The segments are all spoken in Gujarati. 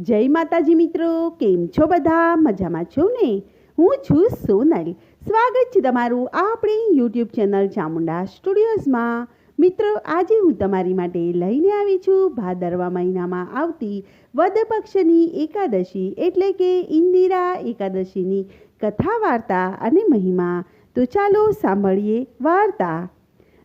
જય માતાજી મિત્રો, કેમ છો બધા? મજામાં છો ને? હું છું સોનલ. સ્વાગત છે તમારું આપણી યુટ્યુબ ચેનલ ચામુંડા સ્ટુડિયોઝમાં. મિત્રો, આજે હું તમારી માટે લઈને આવી છું ભાદરવા મહિનામાં આવતી વદ પક્ષની એકાદશી, એટલે કે ઇન્દિરા એકાદશીની કથા વાર્તા અને મહિમા. તો ચાલો સાંભળીએ વાર્તા.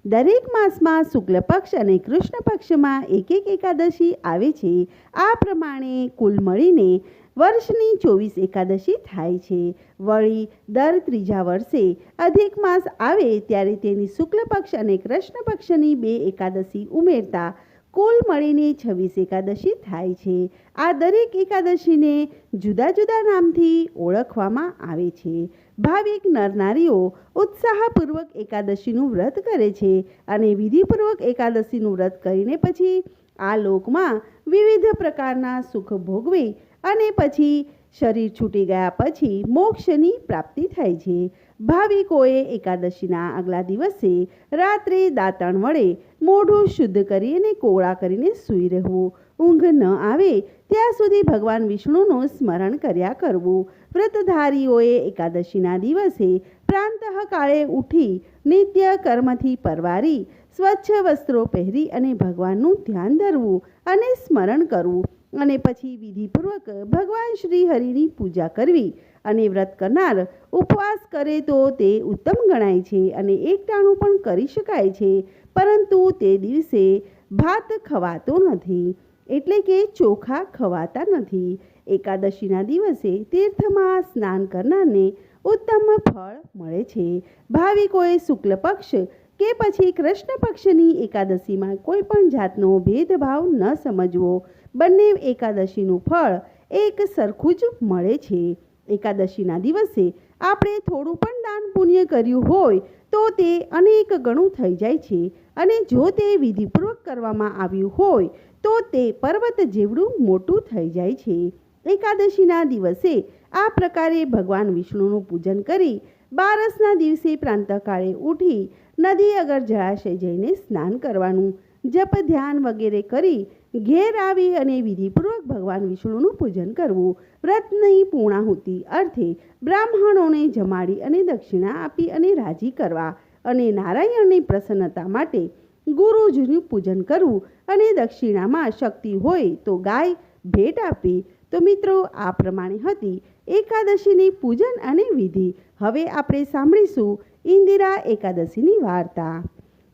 દરેક માસમાં શુક્લ પક્ષ અને કૃષ્ણ પક્ષમાં એક એક એકાદશી આવે છે. આ પ્રમાણે કુલ મળીને વર્ષની ચોવીસ એકાદશી થાય છે. વળી દર ત્રીજા વર્ષે અધિક માસ આવે ત્યારે તેની શુક્લ પક્ષ અને કૃષ્ણ પક્ષની બે એકાદશી ઉમેરતા કુલ મળીને છવ્વીસ એકાદશી થાય છે. આ દરેક એકાદશીને જુદા જુદા નામથી ઓળખવામાં આવે છે. ભાવિક નરનારીઓ ઉત્સાહપૂર્વક એકાદશીનું વ્રત કરે છે અને વિધિપૂર્વક એકાદશીનું વ્રત કરીને પછી આ લોકમાં વિવિધ પ્રકારના સુખ ભોગવે અને પછી શરીર છૂટી ગયા પછી મોક્ષની પ્રાપ્તિ થાય છે. ભાવિકોએ એકાદશીના આગલા દિવસે રાત્રે દાંતણ વડે મોઢું શુદ્ધ કરી અને કોળા કરીને સૂઈ રહેવું. ઊંઘ ન આવે ત્યાં સુધી ભગવાન વિષ્ણુનું સ્મરણ કર્યા કરવું. વ્રતધારીઓએ એકાદશીના દિવસે પ્રાંતઃકાળે ઉઠી નિત્ય કર્મથી પરવારી, સ્વચ્છ વસ્ત્રો પહેરી અને ભગવાનનું ધ્યાન ધરવું અને સ્મરણ કરવું. અને પછી વિધિપૂર્વક ભગવાન શ્રી હરિની પૂજા કરવી અને વ્રત કરનાર ઉપવાસ કરે તો તે ઉત્તમ ગણાય છે અને એકટાણું પણ કરી શકાય છે, પરંતુ તે દિવસે ભાત ખવાતો નથી, એટલે કે ચોખા ખવાતા નથી. એકાદશીના દિવસે તીર્થમાં સ્નાન કરનારને ઉત્તમ ફળ મળે છે. ભાવિકોએ શુક્લ પક્ષ કે પછી કૃષ્ણ પક્ષની એકાદશીમાં કોઈ પણ જાતનો ભેદભાવ ન સમજવો. બંને એકાદશીનું ફળ એક સરખું જ મળે છે. એકાદશીના દિવસે આપણે થોડું પણ દાન પુણ્ય કર્યું હોય તો તે અનેક ગણું થઈ જાય છે અને જો તે વિધિપૂર્વક કરવામાં આવ્યું હોય તો તે પર્વત જેવડું મોટું થઈ જાય છે. એકાદશીના દિવસે આ પ્રકારે ભગવાન વિષ્ણુનું પૂજન કરી બારસના દિવસે પ્રાંતકાળે ઉઠી નદી અગર જળાશય જઈને સ્નાન કરવાનું, જપ, ધ્યાન વગેરે કરી ઘેર આવી અને વિધિપૂર્વક ભગવાન વિષ્ણુનું પૂજન કરવું. વ્રતની પૂર્ણાહુતિ અર્થે બ્રાહ્મણોને જમાડી અને દક્ષિણા આપી અને રાજી કરવા અને નારાયણની પ્રસન્નતા માટે ગુરુજીનું પૂજન કરવું અને દક્ષિણામાં શક્તિ હોય તો ગાય ભેટ આપી તો મિત્રો, આ પ્રમાણે હતી એકાદશીની પૂજન અને વિધિ. હવે આપણે સાંભળીશું ઇન્દિરા એકાદશીની વાર્તા.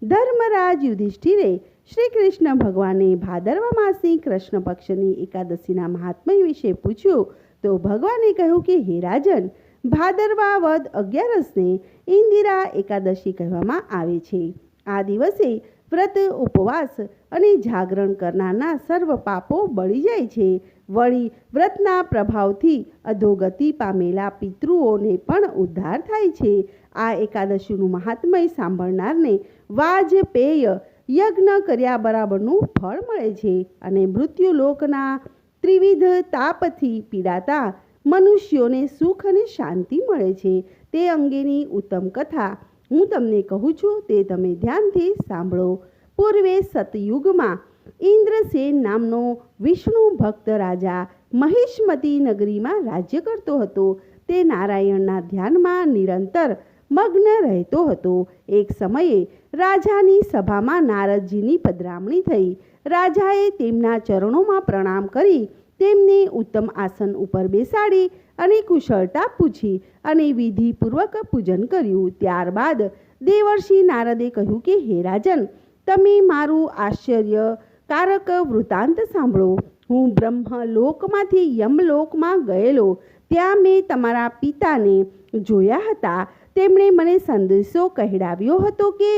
ધર્મરાજ યુધિષ્ઠિરે શ્રી કૃષ્ણ ભગવાને ભાદરવા માસની કૃષ્ણ પક્ષની એકાદશીના મહાત્મય વિશે પૂછ્યું, તો ભગવાને કહ્યું કે, હે રાજન, ભાદરવા વદ અગિયારસને ઇન્દિરા એકાદશી કહેવામાં આવે છે. આ દિવસે વ્રત, ઉપવાસ અને જાગરણ કરનારના સર્વ પાપો બળી જાય છે. વળી વ્રતના પ્રભાવથી અધોગતિ પામેલા પિતૃઓને પણ ઉદ્ધાર થાય છે. આ એકાદશીનું મહાત્મય સાંભળનારને વાજપેય યજ્ઞ કર્યા બરાબરનું ફળ મળે છે અને મૃત્યુલોકના ત્રિવિધ તાપથી પીડાતા મનુષ્યોને સુખ અને શાંતિ મળે છે. તે અંગેની ઉત્તમ કથા હું તમને કહું છું, તે તમે ધ્યાનથી સાંભળો. પૂર્વે સતયુગમાં ઇન્દ્રસેન નામનો વિષ્ણુ ભક્ત રાજા મહિષ્મતી નગરીમાં રાજ્ય કરતો હતો. તે નારાયણના ધ્યાનમાં નિરંતર મગ્ન રહેતો હતો. એક સમયે રાજાની સભામાં નારદજીની પધરામણી થઈ. રાજાએ તેમના ચરણોમાં પ્રણામ કરી, તેમને ઉત્તમ આસન ઉપર બેસાડી અને કુશળતા પૂછી અને વિધિપૂર્વક પૂજન કર્યું. ત્યારબાદ દેવર્ષિ નારદે કહ્યું કે, હે રાજન તમે મારું આશ્ચર્ય કારક વૃત્તાંત સાંભળો. હું બ્રહ્મલોકમાંથી યમલોકમાં ગયેલો. ત્યાં મેં તમારા પિતાને જોયા હતા. તેમણે મને સંદેશો કહેડાવ્યો હતો કે,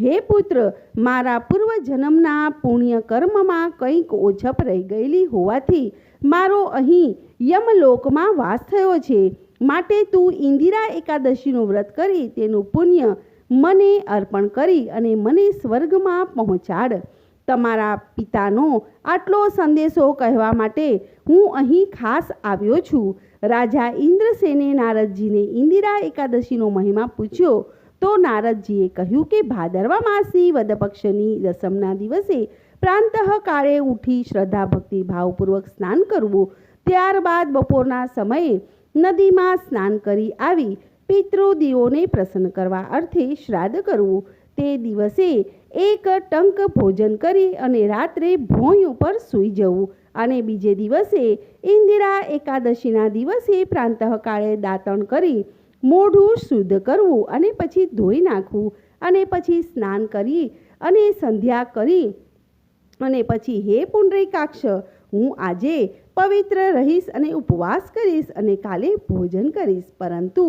હે પુત્ર, મારા પૂર્વજન્મના પુણ્ય કર્મમાં કંઈક ઓછપ રહી ગયેલી હોવાથી મારો અહીં યમલોકમાં વાસ થયો છે. માટે તું ઇન્દિરા એકાદશીનું વ્રત કરી તેનું પુણ્ય મને અર્પણ કરી અને મને સ્વર્ગમાં પહોંચાડ. તમારા પિતાનો આટલો સંદેશો કહેવા માટે હું અહીં ખાસ આવ્યો છું. રાજા ઇન્દ્રસેને નારદજીને ઇન્દિરા એકાદશીનો મહિમા પૂછ્યો. તો નારદજીએ કહ્યું કે ભાદરવા માસની વદપક્ષની રસમના દિવસે પ્રાંતઃ કાળે ઉઠી શ્રદ્ધા ભક્તિ ભાવપૂર્વક સ્નાન કરવું. ત્યારબાદ બપોરના સમયે નદીમાં સ્નાન કરી આવી. પિતૃદેવોને પ્રસન્ન કરવા અર્થે શ્રાદ્ધ કરવું. તે દિવસે એક ટંક ભોજન કરી અને રાત્રે ભોંય ઉપર સૂઈ જવું. અને બીજે દિવસે ઇન્દિરા એકાદશીના દિવસે પ્રાંતઃકાળે દાંતણ કરી મોઢું શુદ્ધ કરવું અને પછી ધોઈ નાખવું અને પછી સ્નાન કરી અને સંધ્યા કરી અને પછી, હે પુંડરીકાક્ષ, હું આજે પવિત્ર રહીશ અને ઉપવાસ કરીશ અને કાલે ભોજન કરીશ. પરંતુ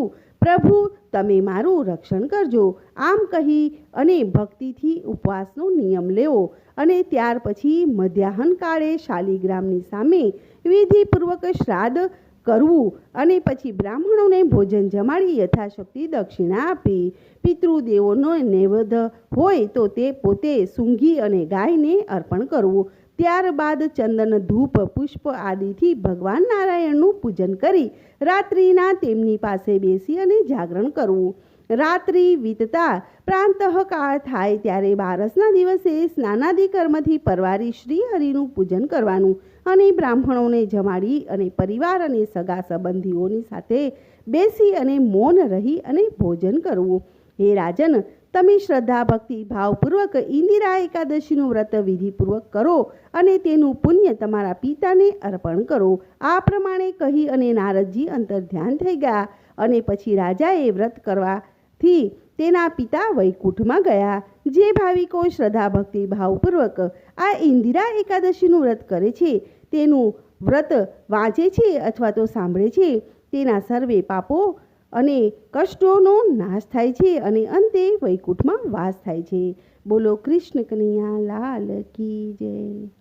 પ્રભુ, તમે મારું રક્ષણ કરજો. આમ કહી અને ભક્તિથી ઉપવાસનો નિયમ લેવો અને ત્યાર પછી મધ્યાહન કાળે શાલિગ્રામની સામે વિધિપૂર્વક શ્રાદ્ધ કરવું અને પછી બ્રાહ્મણોને ભોજન જમાડી યથાશક્તિ દક્ષિણા આપી. પિતૃદેવોનો નૈવેદ્ય હોય તો તે પોતે સૂંઘી અને ગાયને અર્પણ કરવું. ત્યારબાદ ચંદન ધૂપ, પુષ્પ આદિથી ભગવાન નારાયણનું પૂજન કરી રાત્રિના તેમની પાસે બેસી અને જાગરણ કરવું. રાત્રિ વીતતા પ્રાંતઃકાળ થાય ત્યારે બારસના દિવસે સ્નાનાદિ કર્મથી પરવારી શ્રી હરિનું પૂજન કરવાનું અને બ્રાહ્મણોને જમાડી અને પરિવાર અને સગા સંબંધીઓની સાથે બેસી અને મૌન રહી અને ભોજન કરવું. હે રાજન તમે શ્રદ્ધા, ભક્તિ, ભાવપૂર્વક ઇન્દિરા એકાદશીનું વ્રત વિધિપૂર્વક કરો અને તેનું પુણ્ય તમારા પિતાને અર્પણ કરો. આ પ્રમાણે કહી અને નારદજી અંતર ધ્યાન થઈ ગયા અને પછી રાજાએ વ્રત કરવાથી તેના પિતા વૈકુંઠમાં ગયા. જે ભાવિકો શ્રદ્ધા, ભક્તિ, ભાવપૂર્વક આ ઇન્દિરા એકાદશીનું વ્રત કરે છે, તેનું વ્રત વાંચે છે અથવા તો સાંભળે છે, તેના સર્વે પાપો અને કષ્ટોનો નાશ થાય છે અને અંતે વૈકુંઠમાં વાસ થાય છે. બોલો કૃષ્ણ કનૈયા, લાલ કી જય.